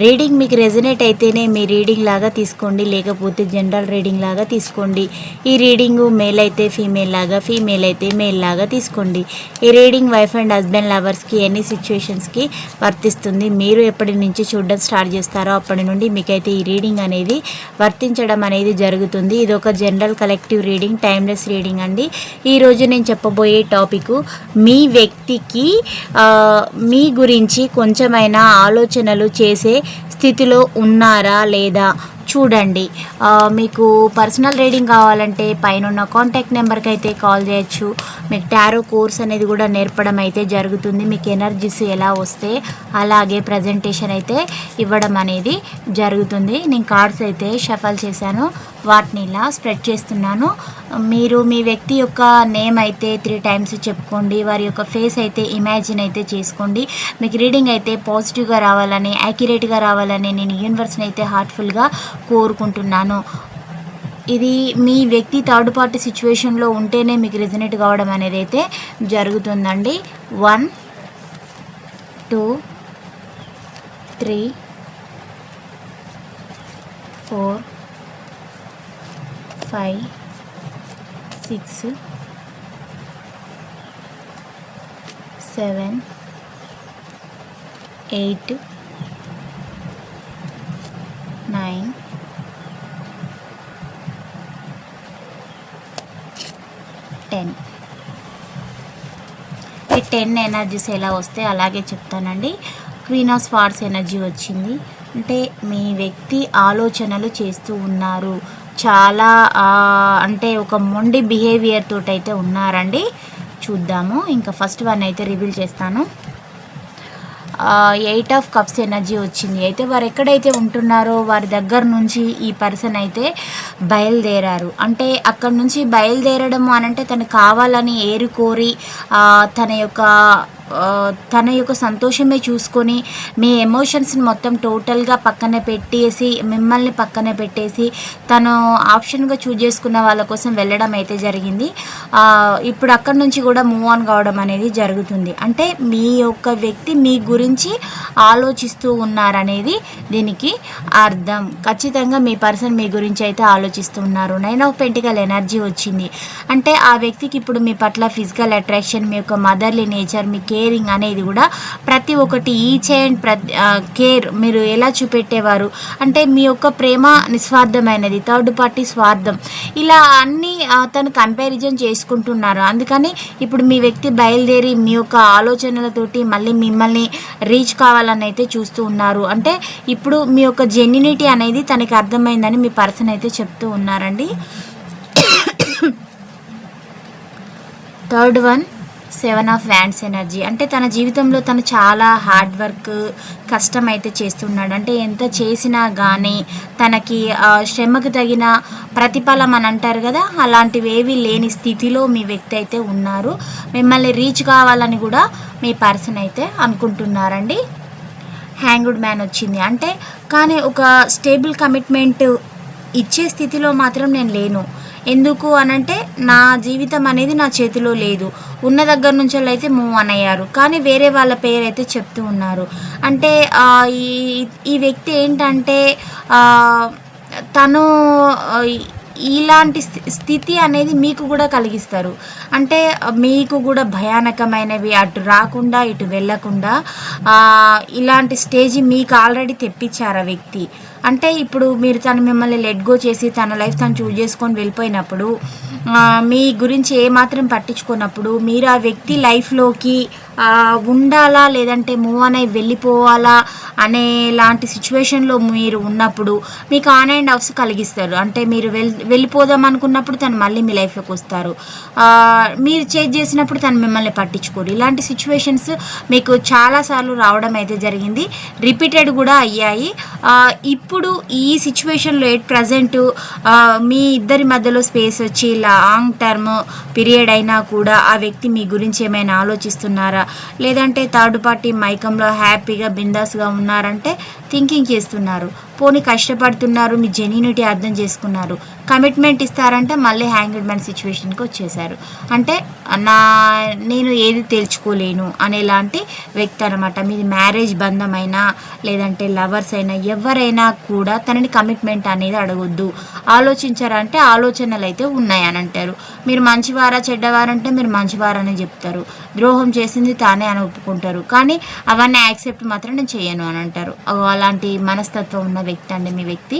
reading మీకు resonate అయితేనే మీ రీడింగ్ లాగా తీసుకోండి లేకపోతే జనరల్ రీడింగ్ లాగా తీసుకోండి. ఈ రీడింగ్ మేల్ అయితే ఫీమేల్ లాగా ఫీమేల్ అయితే మేల్ లాగా తీసుకోండి. ఈ రీడింగ్ వైఫ్ అండ్ హస్బెండ్ లవర్స్కి ఎన్ని సిచ్యువేషన్స్కి వర్తిస్తుంది మీరు ఎప్పటి నుంచి చూడడం స్టార్ట్ చేస్తారో అప్పటి నుండి మీకైతే ఈ రీడింగ్ అనేది వర్తించడం అనేది జరుగుతుంది. ఇది ఒక general collective reading timeless reading అండి. ఈరోజు నేను చెప్పబోయే టాపిక్ మీ వ్యక్తికి మీ గురించి కొంచెమైనా ఆలోచనలు చేసే స్థితిలో ఉన్నారా లేదా? చూడండి. మీకు పర్సనల్ రీడింగ్ కావాలంటే పైన ఉన్న కాంటాక్ట్ నెంబర్కి అయితే కాల్ చేయొచ్చు. మీకు టారో కోర్స్ అనేది కూడా నేర్పడం అయితే జరుగుతుంది. మీకు ఎనర్జీస్ ఎలా వస్తే అలాగే ప్రజెంటేషన్ అయితే ఇవ్వడం అనేది జరుగుతుంది. నేను కార్డ్స్ అయితే షఫల్ చేశాను. వాటిని ఇలా స్ప్రెడ్ చేస్తున్నాను. మీరు మీ వ్యక్తి యొక్క నేమ్ అయితే త్రీ టైమ్స్ చెప్పుకోండి. వారి యొక్క ఫేస్ అయితే ఇమాజిన్ అయితే చేసుకోండి. మీకు రీడింగ్ అయితే పాజిటివ్గా రావాలని యాక్యురేట్గా రావాలని నేను యూనివర్స్ని అయితే హార్ట్ఫుల్గా కోరుకుంటున్నాను. ఇది మీ వ్యక్తి థర్డ్ పార్టీ సిచ్యువేషన్లో ఉంటేనే మీకు రిజనేట్ కావడం అనేది అయితే జరుగుతుందండి. One two three four five six seven eight nine ten. ఈ టెన్ ఎనర్జీస్ ఎలా వస్తే అలాగే చెప్తానండి. క్వీన్ ఆఫ్ స్పాట్స్ ఎనర్జీ వచ్చింది. అంటే మీ వ్యక్తి ఆలోచనలు చేస్తూ ఉన్నారు. చాలా అంటే ఒక మొండి బిహేవియర్ తోటి అయితే ఉన్నారండి. చూద్దాము. ఇంకా ఫస్ట్ వన్ అయితే రివీల్ చేస్తాను. ఎయిట్ ఆఫ్ కప్స్ ఎనర్జీ వచ్చింది. అయితే వారు ఎక్కడైతే ఉంటున్నారో వారి దగ్గర నుంచి ఈ పర్సన్ అయితే బయలుదేరారు. అంటే అక్కడ నుంచి బయలుదేరడం అని అంటే తను కావాలని ఏరుకోరి తన యొక్క తన యొక్క సంతోషమే చూసుకొని మీ ఎమోషన్స్ని మొత్తం టోటల్గా పక్కన పెట్టేసి మిమ్మల్ని పక్కన పెట్టేసి తను ఆప్షన్గా చూజ్ చేసుకున్న వాళ్ళ కోసం వెళ్ళడం అయితే జరిగింది. ఇప్పుడు అక్కడ నుంచి కూడా మూవ్ ఆన్ కావడం అనేది జరుగుతుంది. అంటే మీ యొక్క వ్యక్తి మీ గురించి ఆలోచిస్తూ ఉన్నారనేది దీనికి అర్థం. ఖచ్చితంగా మీ పర్సన్ మీ గురించి అయితే ఆలోచిస్తూ ఉన్నారు. నైన్ ఆఫ్ పెంటికల్ ఎనర్జీ వచ్చింది. అంటే ఆ వ్యక్తికి ఇప్పుడు మీ పట్ల ఫిజికల్ అట్రాక్షన్ మీ యొక్క మదర్లీ నేచర్ మీ కేరింగ్ అనేది కూడా ప్రతి ఒక్కటి ఈచ్ అండ్ ప్రతి కేర్ మీరు ఎలా చూపెట్టేవారు? అంటే మీ యొక్క ప్రేమ నిస్వార్థమైనది థర్డ్ పార్టీ స్వార్థం. ఇలా అన్నీ తను కంపారిజన్ చేసుకుంటున్నారు. అందుకని ఇప్పుడు మీ వ్యక్తి బయలుదేరి మీ యొక్క ఆలోచనలతోటి మళ్ళీ మిమ్మల్ని రీచ్ కావాలని అయితే చూస్తూ ఉన్నారు. అంటే ఇప్పుడు మీ యొక్క జెన్యునిటీ అనేది తనకి అర్థమైందని మీ పర్సన్ అయితే చెప్తూ ఉన్నారండి. Third one seven of wands energy. అంటే తన జీవితంలో తను చాలా హార్డ్ వర్క్ కష్టం అయితే చేస్తున్నాడు. అంటే ఎంత చేసినా కానీ తనకి శ్రమకు తగిన ప్రతిఫలం అని అంటారు కదా అలాంటివి ఏవి లేని స్థితిలో మీ వ్యక్తి అయితే ఉన్నారు. మిమ్మల్ని రీచ్ కావాలని కూడా మీ పర్సన్ అయితే అనుకుంటున్నారండి. హ్యాంగుడ్ మ్యాన్ వచ్చింది. అంటే కానీ ఒక స్టేబుల్ కమిట్మెంట్ ఇచ్చే స్థితిలో మాత్రం నేను లేను. ఎందుకు అనంటే నా జీవితం అనేది నా చేతిలో లేదు. ఉన్న దగ్గర నుంచి అయితే మూవ్ ఆన్ అయ్యారు కానీ వేరే వాళ్ళ పేరు అయితే చెప్తూ ఉన్నారు. అంటే ఈ ఈ వ్యక్తి ఏంటంటే తను ఇలాంటి స్థితి అనేది మీకు కూడా కలిగిస్తారు. అంటే మీకు కూడా భయానకమైనవి అటు రాకుండా ఇటు వెళ్ళకుండా ఇలాంటి స్టేజ్ మీకు ఆల్రెడీ తెప్పించారు ఆ వ్యక్తి. అంటే ఇప్పుడు మీరు తను మిమ్మల్ని లెట్ గో చేసి తన లైఫ్ తను చూజ్ చేసుకొని వెళ్ళిపోయినప్పుడు మీ గురించి ఏమాత్రం పట్టించుకున్నప్పుడు మీరు ఆ వ్యక్తి లైఫ్లోకి ఉండాలా లేదంటే మూవ్ ఆన్ అయి వెళ్ళిపోవాలా అనే లాంటి సిచ్యువేషన్లో మీరు ఉన్నప్పుడు మీకు ఆన్ అండ్ ఆఫ్స్ కలిగిస్తారు. అంటే మీరు వెళ్ వెళ్ళిపోదాం అనుకున్నప్పుడు తను మళ్ళీ మీ లైఫ్లోకి వస్తారు. మీరు చేజ్ చేసినప్పుడు తను మిమ్మల్ని పట్టించుకోరు ఇలాంటి సిచ్యువేషన్స్ మీకు చాలాసార్లు రావడం అయితే జరిగింది. రిపీటెడ్ కూడా అయ్యాయి. ఇప్పుడు ఇప్పుడు ఈ సిచ్యువేషన్లో ఎట్ ప్రజెంట్ మీ ఇద్దరి మధ్యలో స్పేస్ వచ్చి లాంగ్ టర్మ్ పీరియడ్ అయినా కూడా ఆ వ్యక్తి మీ గురించి ఏమైనా ఆలోచిస్తున్నారా? లేదంటే థర్డ్ పార్టీ మైకంలో హ్యాపీగా బిందాస్గా ఉన్నారంటే థింకింగ్ చేస్తున్నారు. పోనీ కష్టపడుతున్నారు మీ జెన్యూనిటీ అర్థం చేసుకున్నారు. కమిట్మెంట్ ఇస్తారంటే మళ్ళీ హ్యాంగ్డ్ మ్యాన్ సిచ్యువేషన్కి వచ్చేసారు అంటే నా నేను ఏది తెలుసుకోలేను అనేలాంటి వ్యక్తి అనమాట మీది మ్యారేజ్ బంధమైనా లేదంటే లవర్స్ అయినా ఎవరైనా కూడా తనని కమిట్మెంట్ అనేది అడగొద్దు. ఆలోచించారంటే ఆలోచనలు అయితే ఉన్నాయని అంటారు మీరు మంచివారా చెడ్డవారంటే మీరు మంచివారని చెప్తారు. ద్రోహం చేసింది తానే అని ఒప్పుకుంటారు. కానీ అవన్నీ యాక్సెప్ట్ మాత్రం నేను చేయను అని అంటారు అలాంటి మనస్తత్వం ఉన్న వ్యక్తి అండి మీ వ్యక్తి.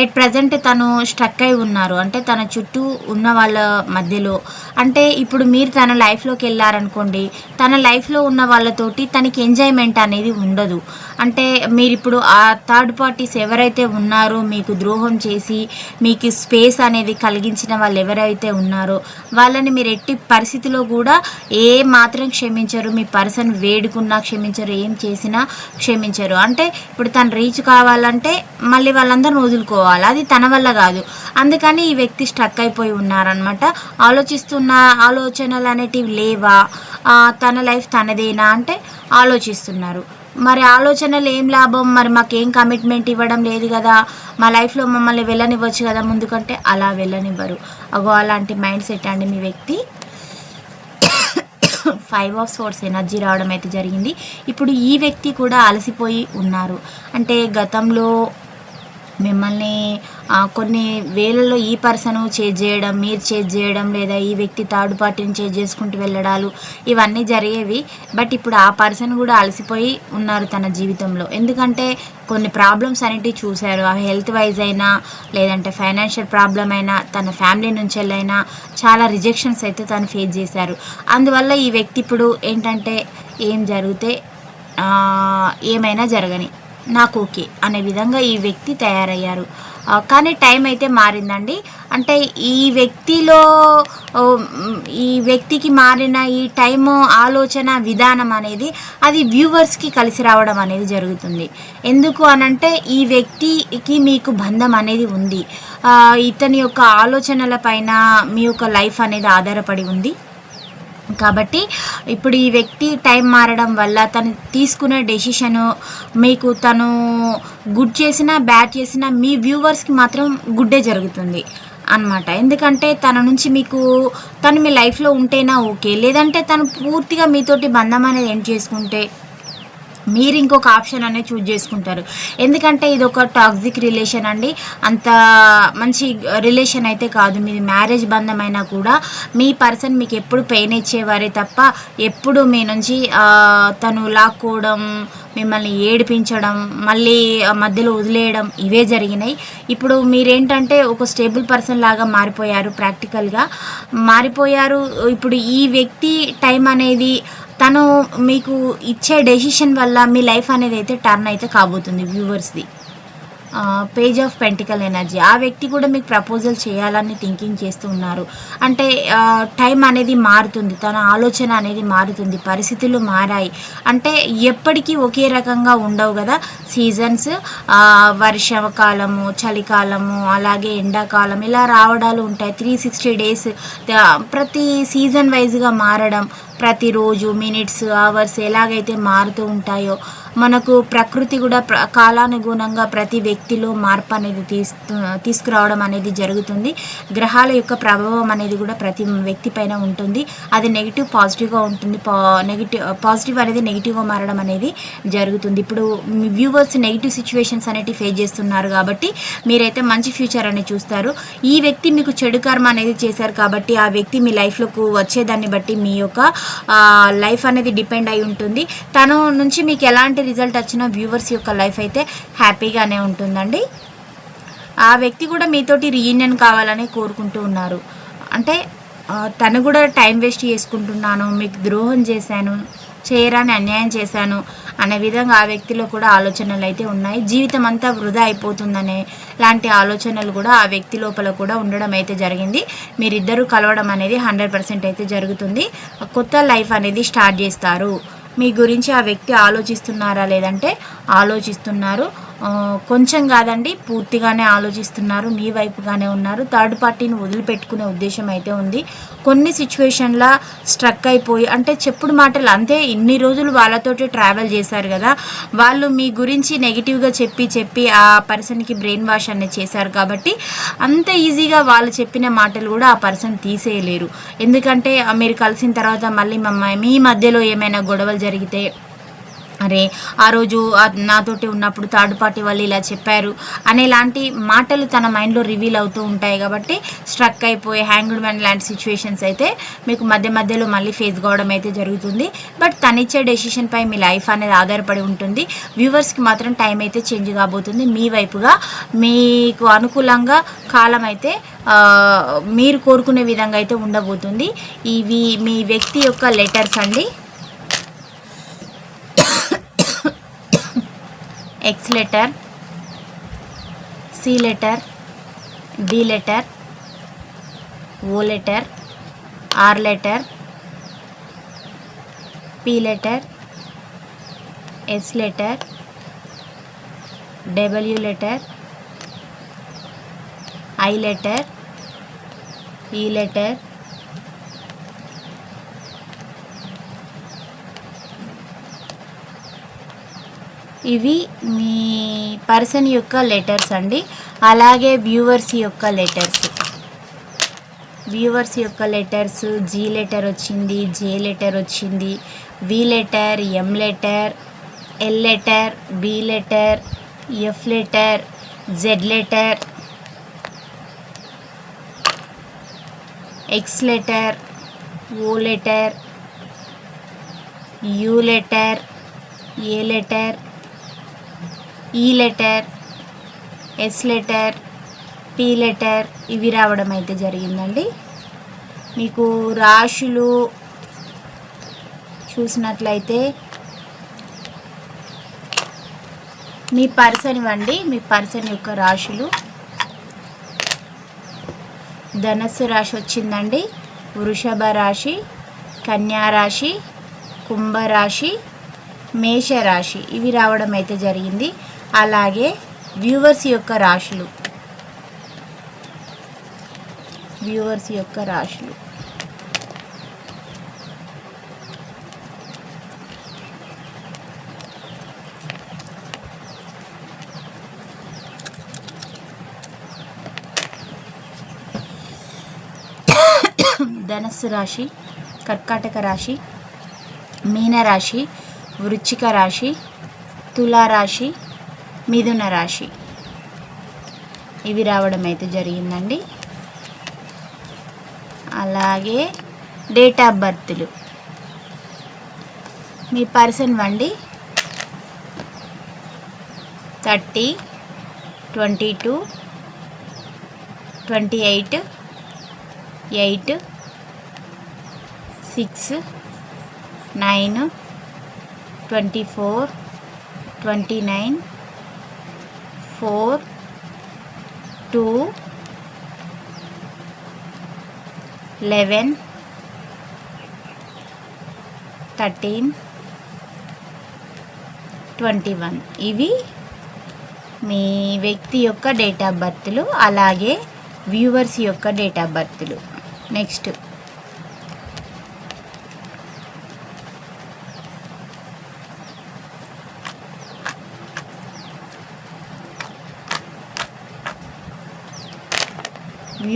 ఎట్ ప్రజెంట్ తను స్ట్రక్ అయి ఉన్నారు. అంటే తన చుట్టూ ఉన్న వాళ్ళ మధ్యలో. అంటే ఇప్పుడు మీరు తన లైఫ్లోకి వెళ్ళారనుకోండి తన లైఫ్లో ఉన్న వాళ్ళతోటి తనకి ఎంజాయ్మెంట్ అనేది ఉండదు. అంటే మీరు ఇప్పుడు ఆ థర్డ్ పార్టీస్ ఎవరైతే ఉన్నారో మీకు ద్రోహం చేసి మీకు స్పేస్ అనేది కలిగించిన వాళ్ళు ఎవరైతే ఉన్నారో వాళ్ళని మీరు ఎట్టి పరిస్థితిలో కూడా ఏ మాత్రం క్షమించరు. మీ పర్సన్ వేడుకున్నా క్షమించరు ఏం చేసినా క్షమించరు. అంటే ఇప్పుడు తను రీచ్ కావాలంటే మళ్ళీ వాళ్ళందరూ వదులుకోవాలి. అది తన వల్ల కాదు. అందుకని ఈ వ్యక్తి స్ట్రక్ అయిపోయి ఉన్నారనమాట ఆలోచిస్తున్న ఆలోచనలు అనేటివి లేవా? తన లైఫ్ తనదేనా అంటే ఆలోచిస్తున్నారు. మరి ఆలోచనలు ఏం లాభం? మరి మాకేం కమిట్మెంట్ ఇవ్వడం లేదు కదా? మా లైఫ్లో మమ్మల్ని వెళ్ళనివ్వచ్చు కదా ముందుకంటే? అలా వెళ్ళనివ్వరు. అగో అలాంటి మైండ్ సెట్ అండి మీ వ్యక్తి. ఫైవ్ ఆఫ్ సోర్స్ ఎనర్జీ రావడం అయితే జరిగింది. ఇప్పుడు ఈ వ్యక్తి కూడా అలసిపోయి ఉన్నారు. అంటే గతంలో మిమ్మల్ని కొన్ని వేలలో ఈ పర్సన్ చేజ్ చేయడం మీరు చేజ్ చేయడం లేదా ఈ వ్యక్తి థర్డ్ పార్టీని చేజ్ చేసుకుంటూ వెళ్ళడాలు ఇవన్నీ జరిగేవి. బట్ ఇప్పుడు ఆ పర్సన్ కూడా అలసిపోయి ఉన్నారు తన జీవితంలో. ఎందుకంటే కొన్ని ప్రాబ్లమ్స్ అనేటివి చూశారు. ఆ హెల్త్ వైజ్ అయినా లేదంటే ఫైనాన్షియల్ ప్రాబ్లం అయినా తన ఫ్యామిలీ నుంచి వెళ్ళైనా చాలా రిజెక్షన్స్ అయితే తను ఫేస్ చేశారు. అందువల్ల ఈ వ్యక్తి ఇప్పుడు ఏంటంటే ఏం జరిగితే ఏమైనా జరగని. నాకు ఓకే అనే విధంగా ఈ వ్యక్తి తయారయ్యారు. కానీ టైం అయితే మారిందండి. అంటే ఈ వ్యక్తిలో ఈ వ్యక్తికి మారిన ఈ టైము ఆలోచన విధానం అనేది అది వ్యూవర్స్కి కలిసి రావడం అనేది జరుగుతుంది. ఎందుకు అనంటే ఈ వ్యక్తికి మీకు బంధం అనేది ఉంది. ఇతని యొక్క ఆలోచనల పైన మీ యొక్క లైఫ్ అనేది ఆధారపడి ఉంది. కాబట్టి ఇప్పుడు ఈ వ్యక్తి టైం మారడం వల్ల తను తీసుకునే డెసిషను మీకు తను గుడ్ చేసినా బ్యాడ్ చేసినా మీ వ్యూవర్స్కి మాత్రం గుడ్డే జరుగుతుంది అన్నమాట. ఎందుకంటే తన నుంచి మీకు తను మీ లైఫ్లో ఉంటేనా ఓకే. లేదంటే తను పూర్తిగా మీతోటి బంధం అనేది ఎండ్ చేసుకుంటే మీరు ఇంకొక ఆప్షన్ అనేది చూజ్ చేసుకుంటారు. ఎందుకంటే ఇది ఒక టాక్సిక్ రిలేషన్ అండి. అంత మంచి రిలేషన్ అయితే కాదు. మీది మ్యారేజ్ బంధం అయినా కూడా మీ పర్సన్ మీకు ఎప్పుడు పెయిన్ ఇచ్చేవారే తప్ప ఎప్పుడు మీ నుంచి తను లాక్కోవడం మిమ్మల్ని ఏడిపించడం మళ్ళీ మధ్యలో వదిలేయడం ఇవే జరిగినాయి. ఇప్పుడు మీరేంటంటే ఒక స్టేబుల్ పర్సన్ లాగా మారిపోయారు ప్రాక్టికల్గా మారిపోయారు. ఇప్పుడు ఈ వ్యక్తి టైం అనేది తను మీకు ఇచ్చే డెసిషన్ వల్ల మీ లైఫ్ అనేది అయితే టర్న్ అయితే కాబోతుంది వ్యూవర్స్ది. పేజ్ ఆఫ్ పెంటికల్ ఎనర్జీ ఆ వ్యక్తి కూడా మీకు ప్రపోజల్ చేయాలని థింకింగ్ చేస్తూ ఉన్నారు. అంటే టైం అనేది మారుతుంది. తన ఆలోచన అనేది మారుతుంది. పరిస్థితులు మారాయి. అంటే ఎప్పటికీ ఒకే రకంగా ఉండవు కదా సీజన్స్ వర్షాకాలము చలికాలము అలాగే ఎండాకాలం ఇలా రావడాలు ఉంటాయి. త్రీ సిక్స్టీ డేస్ ప్రతి సీజన్ వైజ్గా మారడం. ప్రతిరోజు మినిట్స్ అవర్స్ ఎలాగైతే మారుతూ ఉంటాయో మనకు ప్రకృతి కూడా ప్ర కాలానుగుణంగా ప్రతి వ్యక్తిలో మార్పు అనేది తీస్తూ తీసుకురావడం అనేది జరుగుతుంది. గ్రహాల యొక్క ప్రభావం అనేది కూడా ప్రతి వ్యక్తి పైన ఉంటుంది. అది నెగిటివ్ పాజిటివ్గా ఉంటుంది. పా నెగిటివ్ పాజిటివ్ అనేది నెగిటివ్గా మారడం అనేది జరుగుతుంది. ఇప్పుడు వ్యూవర్స్ నెగిటివ్ సిచ్యువేషన్స్ అనేటివి ఫేస్ చేస్తున్నారు కాబట్టి మీరైతే మంచి ఫ్యూచర్ అనేది చూస్తారు. ఈ వ్యక్తి మీకు చెడు కర్మ అనేది చేశారు కాబట్టి ఆ వ్యక్తి మీ లైఫ్లోకి వచ్చేదాన్ని బట్టి మీ యొక్క లైఫ్ అనేది డిపెండ్ అయి ఉంటుంది. తను నుంచి మీకు ఎలాంటి రిజల్ట్ వచ్చిన వ్యూవర్స్ యొక్క లైఫ్ అయితే హ్యాపీగానే ఉంటుందండి. ఆ వ్యక్తి కూడా మీతోటి రీయూనియన్ కావాలని కోరుకుంటూ ఉన్నారు. అంటే తను కూడా టైం వేస్ట్ చేసుకుంటున్నాను మీకు ద్రోహం చేశాను చేయరాని అన్యాయం చేశాను అనే విధంగా ఆ వ్యక్తిలో కూడా ఆలోచనలు అయితే ఉన్నాయి. జీవితం అంతా వృధా అయిపోతుందనే లాంటి ఆలోచనలు కూడా ఆ వ్యక్తి లోపల కూడా ఉండడం అయితే జరిగింది. మీరిద్దరూ కలవడం అనేది హండ్రెడ్ పర్సెంట్ అయితే జరుగుతుంది. కొత్త లైఫ్ అనేది స్టార్ట్ చేస్తారు. మీ గురించి ఆ వ్యక్తి ఆలోచిస్తున్నారా లేదంటే ఆలోచిస్తున్నారు? కొంచెం కాదండి పూర్తిగానే ఆలోచిస్తున్నారు మీ వైపుగానే ఉన్నారు. థర్డ్ పార్టీని వదిలిపెట్టుకునే ఉద్దేశం అయితే ఉంది. కొన్ని సిచ్యువేషన్ల స్ట్రక్ అయిపోయి అంటే చెప్పుడు మాటలు అంతే ఇన్ని రోజులు వాళ్ళతోటి ట్రావెల్ చేశారు కదా. వాళ్ళు మీ గురించి నెగిటివ్గా చెప్పి చెప్పి ఆ పర్సన్కి బ్రెయిన్ వాష్ అనేది చేశారు కాబట్టి అంత ఈజీగా వాళ్ళు చెప్పిన మాటలు కూడా ఆ పర్సన్ తీసేయలేరు. ఎందుకంటే మీరు కలిసిన తర్వాత మళ్ళీ మమ్మ మీ మధ్యలో ఏమైనా గొడవలు జరిగితే అరే ఆ రోజు నాతోటి ఉన్నప్పుడు థర్డ్ పార్టీ వాళ్ళు ఇలా చెప్పారు అనేలాంటి మాటలు తన మైండ్లో రివీల్ అవుతూ ఉంటాయి కాబట్టి స్ట్రక్ అయిపోయి హ్యాంగ్డ్ మ్యాన్ లాంటి సిచ్యువేషన్స్ అయితే మీకు మధ్య మధ్యలో మళ్ళీ ఫేస్ కావడం అయితే జరుగుతుంది. బట్ తనిచ్చే డెసిషన్పై మీ లైఫ్ అనేది ఆధారపడి ఉంటుంది. వ్యూవర్స్కి మాత్రం టైం అయితే చేంజ్ కాబోతుంది. మీ వైపుగా మీకు అనుకూలంగా కాలం అయితే మీరు కోరుకునే విధంగా అయితే ఉండబోతుంది. ఇవి మీ వ్యక్తి యొక్క లెటర్స్ అండి. X letter C letter D letter O letter R letter P letter S letter W letter I letter E letter ఇవి మీ పర్సన్ యొక్క లెటర్స్ అండి. అలాగే వ్యూవర్స్ యొక్క లెటర్స్. వ్యూవర్స్ యొక్క లెటర్స్ జీ లెటర్ వచ్చింది జే లెటర్ వచ్చింది V letter M letter L letter B letter F letter Z letter X letter O letter U letter A letter E letter S letter P letter ఇవి రావడం అయితే జరిగిందండి. మీకు రాశులు చూసినట్లయితే మీ person ఇవ్వండి మీ పర్సన్ యొక్క రాశులు. ధనస్సు రాశి వచ్చిందండి వృషభ రాశి కన్యా రాశి కుంభరాశి మేషరాశి ఇవి రావడం అయితే జరిగింది. అలాగే వ్యూవర్స్ యొక్క రాశులు. వ్యూవర్స్ యొక్క రాశులు. ధనస్సు రాశి కర్కాటక రాశి మీనరాశి వృచ్చిక రాశి తులారాశి మిథున రాశి. ఇవి రావడం అయితే జరిగిందండి. అలాగే డేట్ ఆఫ్ బర్త్లు. మీ పర్సన్ వండి thirty twenty two twenty eight eight six nine twenty four twenty nine four two eleven thirteen twenty one. ఇవి మీ వ్యక్తి యొక్క డేట్ ఆఫ్ బర్త్లు అలాగే వ్యూవర్స్ యొక్క డేట్ ఆఫ్ బర్త్లు. నెక్స్ట్.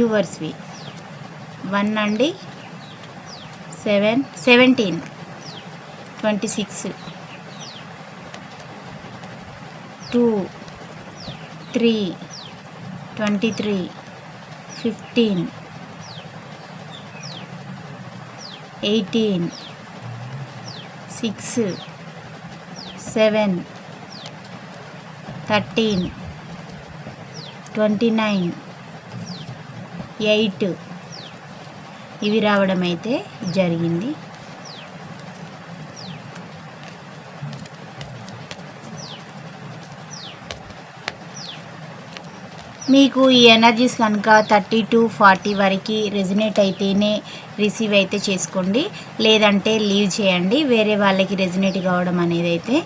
వ్యూవర్స్వి వన్ అండి. Seven seventeen. Twenty six. Two three twenty three. Fifteen. Eighteen. Six seven thirteen. Twenty nine. Eight. ఇవి రావడం అయితే జరిగింది. మీకు ఈ ఎనర్జీస్ కనుక థర్టీ టు ఫార్టీ వరకు రెజినేట్ అయితేనే రిసీవ్ అయితే చేసుకోండి. లేదంటే లీవ్ చేయండి. వేరే వాళ్ళకి రెజినేట్ కావడం అనేది అయితే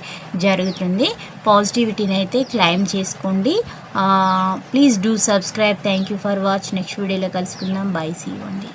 జరుగుతుంది. పాజిటివిటీని అయితే క్లైమ్ చేసుకోండి. Please do subscribe thank you for watch next వీడియోలో కలుసుకుందాం. బై సీ అండి.